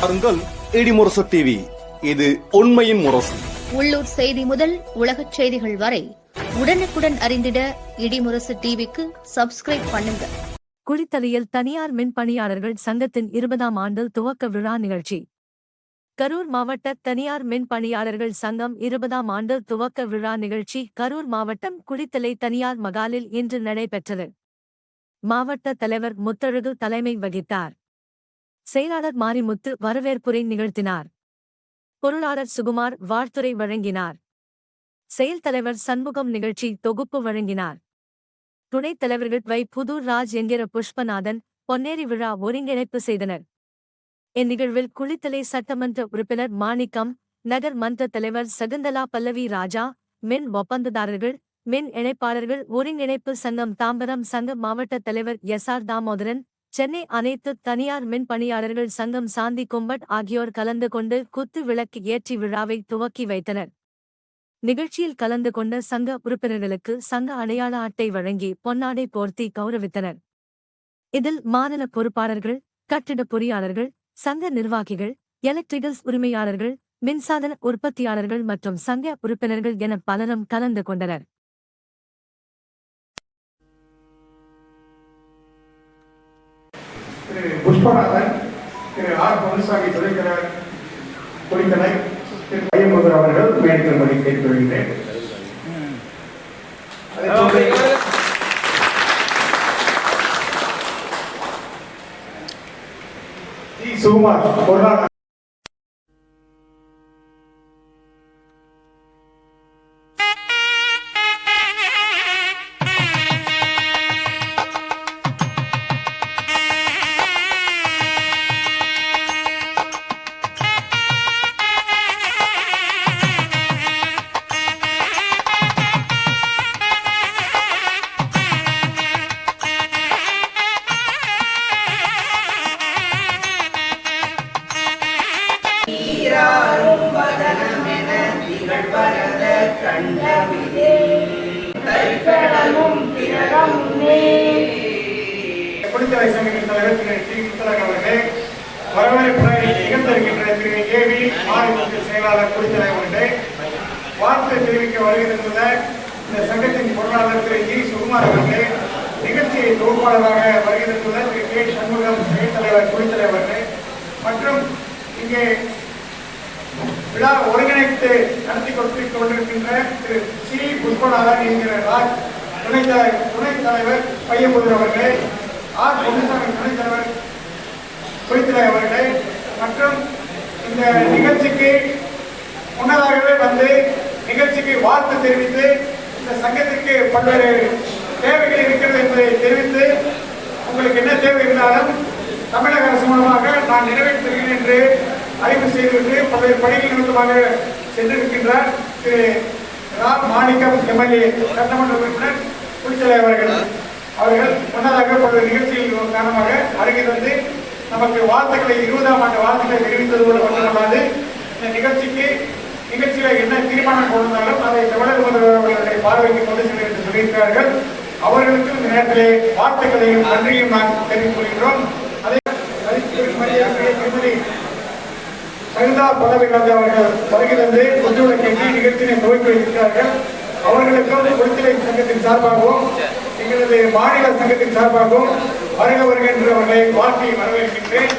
பாருங்கள் இடிமுரசு டிவி இது உண்மையின் முரசு. உள்ளூர் செய்தி முதல் உலகச் செய்திகள் வரை உடனுக்குடன் அறிந்திட இடிமுரசு டிவிக்கு சப்ஸ்கிரைப் பண்ணுங்க. குளித்தலையில் தனியார் மின் பணியாளர்கள் சங்கத்தின் இருபதாம் ஆண்டு துவக்க விழா நிகழ்ச்சி. கரூர் மாவட்ட தனியார் மின் பணியாளர்கள் சங்கம் இருபதாம் ஆண்டு துவக்க விழா நிகழ்ச்சி கரூர் மாவட்டம் குளித்தலை தனியார் மகாலில் இன்று நடைபெற்றது. மாவட்ட தலைவர் முத்தழகு தலைமை வகித்தார். செயலாளர் மாரிமுத்து வரவேற்புரை நிகழ்த்தினார். பொருளாளர் சுகுமார் வாழ்த்துரை வழங்கினார். செயல் தலைவர் சண்முகம் நிகழ்ச்சி தொகுப்பு வழங்கினார். துணைத் தலைவர்கள் வை புதூர் ராஜ் என்கிற புஷ்பநாதன் பொன்னேரி விழா ஒருங்கிணைப்பு செய்தனர். இந்நிகழ்வில் குளித்தலை சட்டமன்ற உறுப்பினர் மாணிக்கம் நகர் மன்ற தலைவர் சகுந்தலா பல்லவி ராஜா மின் ஒப்பந்ததாரர்கள் மின் இணைப்பாளர்கள் ஒருங்கிணைப்பு சங்கம் தாம்பரம் சங்க மாவட்ட தலைவர் எஸ் ஆர் தாமோதரன் சென்னை அனைத்து தனியார் மின் பணியாளர்கள் சங்கம் சாந்தி கும்பட் ஆகியோர் கலந்து கொண்டு குத்து விளக்கு ஏற்றி விழாவை துவக்கி வைத்தனர். நிகழ்ச்சியில் கலந்து கொண்ட சங்க உறுப்பினர்களுக்கு சங்க அடையாள அட்டை வழங்கி பொன்னாடை போர்த்தி கௌரவித்தனர். இதில் மாநில பொறுப்பாளர்கள் கட்டிட பொறியாளர்கள் சங்க நிர்வாகிகள் எலக்ட்ரிகல்ஸ் உரிமையாளர்கள் மின்சாதன உற்பத்தியாளர்கள் மற்றும் சங்க உறுப்பினர்கள் என பலரும் கலந்து கொண்டனர். புஷ்பநாதன் திரு ஆர் பொன்னுசாமி துணைத்தலைவர் துணைத்தலை திரு பையமுதர் அவர்கள் மேற்கொள்வதை சுகுமார் பொருளாளர் குடித்தலை சங்கத்தின் தலைவர் திரு டி முத்தலக அவர்களே வரவேற்புரை நிகழ்ந்திருக்கின்ற திரு ஏ வி மாநில செயலாளர் குடித்தலை அவர்களே வாழ்த்து தெரிவிக்க வருகின்ற இந்த சங்கத்தின் பொருளாளர் திரு ஜி சுகுமார் அவர்களே நிகழ்ச்சியை தொகுப்பாளராக வருகின்ற திரு கே சண்முகம் செயல் தலைவர் குடித்தலை அவர்களே மற்றும் இங்கே விழா ஒருங்கிணைத்து நடத்தி கொண்டு கொண்டிருக்கின்ற திரு சி புஷ்பநாதன் என்கிற ராஜ் துணை தலைவர் துணைத் தலைவர் பையம்புதூர் அவர்களே ஆர் பொன்னுசாமி துணைத் தலைவர் குளித்தலை அவர்களே மற்றும் இந்த நிகழ்ச்சிக்கு முன்னதாகவே வந்து நிகழ்ச்சிக்கு வாழ்த்து தெரிவித்து இந்த சங்கத்திற்கு பல்வேறு தேவைகள் இருக்கிறது என்பதை தெரிவித்து உங்களுக்கு என்ன தேவை இருந்தாலும் தமிழக அரசு மூலமாக நான் நிறைவேற்றுகிறேன் ஆய்வு செய்துவிட்டு பல்வேறு பணிகள் நிமித்தமாக சென்றிருக்கின்றார் திரு ரா மாணிக்கம் எம்எல்ஏ சட்டமன்ற உறுப்பினர் குளித்தலை அவர்கள். அவர்கள் முன்னதாக பல்வேறு நிகழ்ச்சிகள் காரணமாக அருகே வந்து நமக்கு வாழ்த்துக்களை இருபதாம் ஆண்டு வாழ்த்துக்களை போல மட்டுமல்லாது இந்த நிகழ்ச்சிக்கு நிகழ்ச்சியில என்ன தீர்மானம் கொண்டிருந்தாலும் அதை தமிழக முதல்வர் பார்வைக்கு கொண்டு செல்ல என்று சொல்லியிருக்கிறார்கள். அவர்களுக்கு இந்த நேரத்திலே வாழ்த்துக்களையும் நன்றியும் நான் தெரிவித்துக் கொள்கின்றோம். அதே மதிப்பிற்கு திருமதி சகிதா பதவிகாந்தி அவர்கள் வருகை தந்து ஒத்துழைக்கி நிகழ்ச்சியை துவக்கி வைத்திருக்கிறார்கள். அவர்களுக்கும் குடித்தலை சங்கத்தின் சார்பாகவும் எங்களது மாநில சங்கத்தின் சார்பாகவும் வருக வருகின்ற அவர்களை வாழ்த்தி வரவேற்கின்றேன்.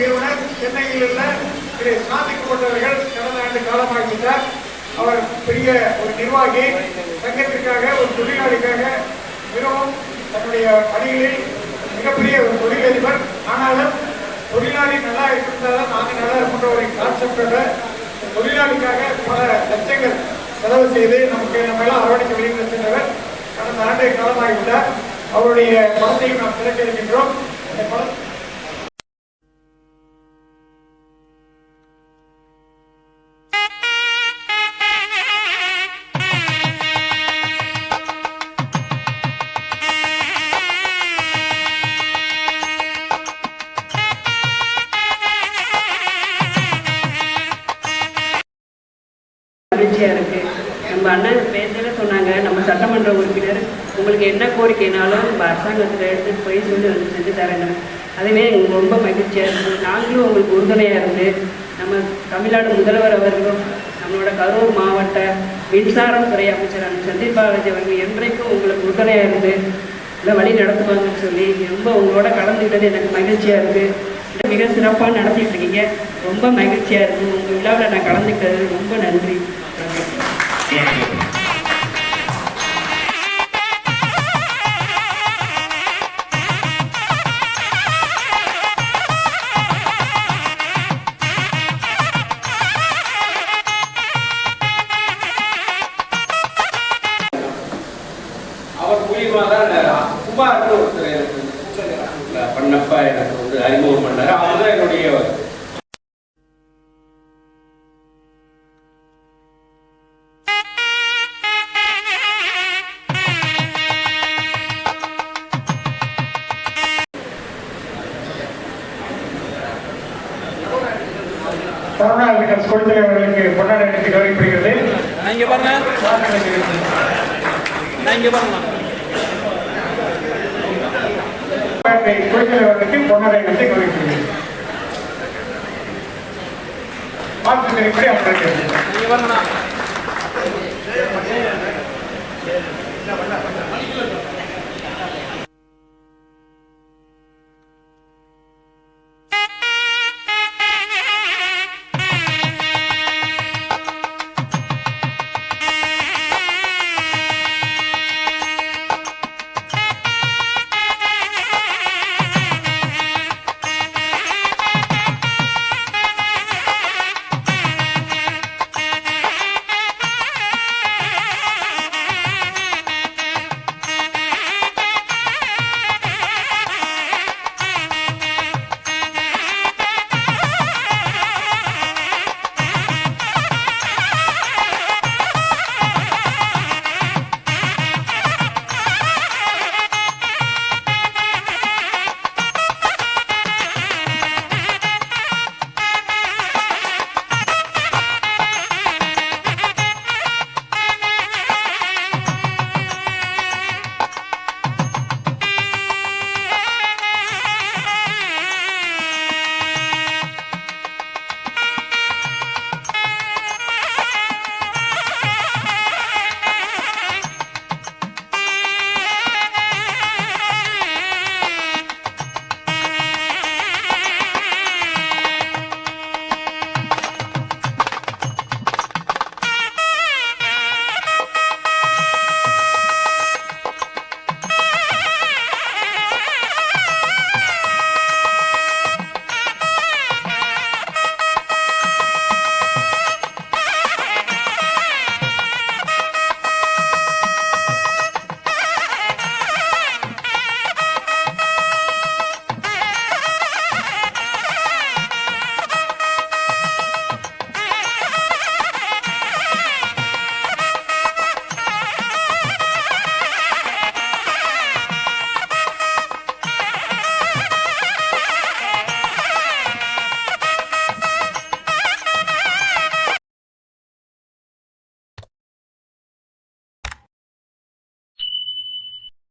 நிறுவனர் சென்னையில் உள்ள திரு சாந்தி போன்றவர்கள் கடந்த ஆண்டு காலமாகிவிட்டார் அவர் பெரிய ஒரு நிர்வாகி. சங்கத்திற்காக ஒரு தொழிலாளிக்காக மிகவும் தன்னுடைய பணிகளில் மிகப்பெரிய ஒரு தொழிலதிபர். ஆனாலும் தொழிலாளி நல்லா இருந்தாலும் நாங்கள் நல்லா இருக்கின்ற ஒரு கான்செப்டோட தொழிலாளிக்காக பல லட்சங்கள் செலவு செய்து நமக்கு நம்ம எல்லாம் அரவணைக்க வெளியிட சென்றவர் கடந்த ஆண்டை காலமாகிவிட்டார். அவருடைய பணத்தையும் நாம் திறக்க இருக்கின்றோம் அந்த பணம் மகிழ்ச்சியாக இருக்குது நம்ம அண்ணன் பேசல சொன்னாங்க. நம்ம சட்டமன்ற உறுப்பினர். உங்களுக்கு என்ன கோரிக்கைனாலும் நம்ம அரசாங்கத்தில் எடுத்துகிட்டு போய் சொல்லி வந்து செஞ்சு தரேங்க. அதுவே எங்களுக்கு ரொம்ப மகிழ்ச்சியாக இருக்குது நாங்களும் உங்களுக்கு உறுதுணையாக இருந்து நம்ம தமிழ்நாடு முதல்வர் அவர்களும் நம்மளோட கரூர் மாவட்ட மின்சாரம் துறை அமைச்சரான செந்தில் பாலாஜி அவர்கள் என்றைக்கும் உங்களுக்கு உறுதுணையாக இருந்து இல்லை வழி நடத்துவாங்கன்னு சொல்லி ரொம்ப உங்களோட கலந்துக்கிட்டது எனக்கு மகிழ்ச்சியாக இருக்குது மிக சிறப்பாக நடத்திட்டு இருக்கீங்க. ரொம்ப மகிழ்ச்சியாக இருக்குது உங்கள் விழாவில் நான் கலந்துக்கிட்டது ரொம்ப நன்றி. குமார்னு ஒருத்தர் எனக்கு இந்த எனக்கு வந்து அறிமுகம் பண்ணாரு. அவர் தான் என்னுடைய கொரோனா விட்ட ஸ்கூல் தலைவர்களுக்கு பொன்னாடை அணிவித்து கௌரவிக்கப்படுகிறது இங்க பாருங்க. நான் இங்க பாருங்க ஸ்கூல் தலைவர்களுக்கு பொன்னாடை அணிவித்து கௌரவிக்கப்படுகிறது மாற்றுத்திறப்படி அவர்களுக்கு இங்க பாருங்க.